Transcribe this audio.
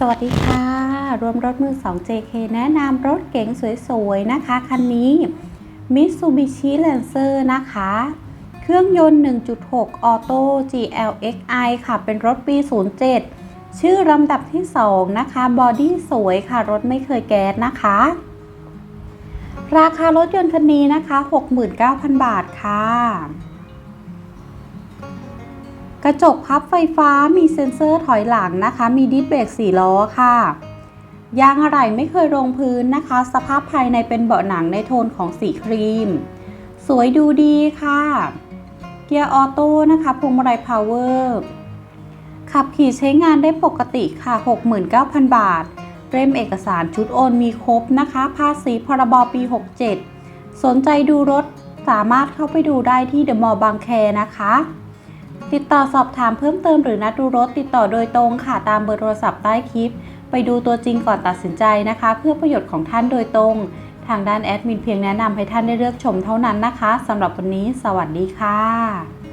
สวัสดีค่ะ รวมรถมือ 2 JK แนะนำรถเก๋งสวยๆ นะคะ คันนี้ Mitsubishi Lancer นะคะ เครื่องยนต์ 1.6 Auto GLXI ค่ะ เป็นรถปี 07 ชื่อลำดับที่ 2 นะคะ บอดี้สวยค่ะ รถไม่เคยแก๊สนะคะ ราคารถยนต์คันนี้นะคะ 69,000 บาทค่ะ กระจกพับไฟฟ้ามีเซ็นเซอร์ถอยหลังนะคะ มีดิสเบรก4ล้อค่ะ ยางอะไหล่ไม่เคยลงพื้นนะคะ สภาพภายในเป็นเบาะหนังในโทนของสีครีม สวยดูดีค่ะ เกียร์ออโต้นะคะพวงมาลัยพาวเวอร์ขับขี่ใช้งานได้ปกติค่ะ 69,000 บาท เล่มเอกสารชุดโอนมีครบนะคะ ภาษีพรบปี 67 สนใจดูรถสามารถเข้าไปดูได้ที่เดอะมอลล์บางแคนะคะ ติดต่อสอบถามเพิ่มเติมหรือนัดดูรถติดต่อโดยตรงค่ะตามเบอร์โทรศัพท์ใต้คลิป ไปดูตัวจริงก่อนตัดสินใจนะคะ เพื่อประโยชน์ของท่านโดยตรง ทางด้านแอดมินเพียงแนะนำให้ท่านได้เลือกชมเท่านั้นนะคะสำหรับวันนี้ สวัสดีค่ะ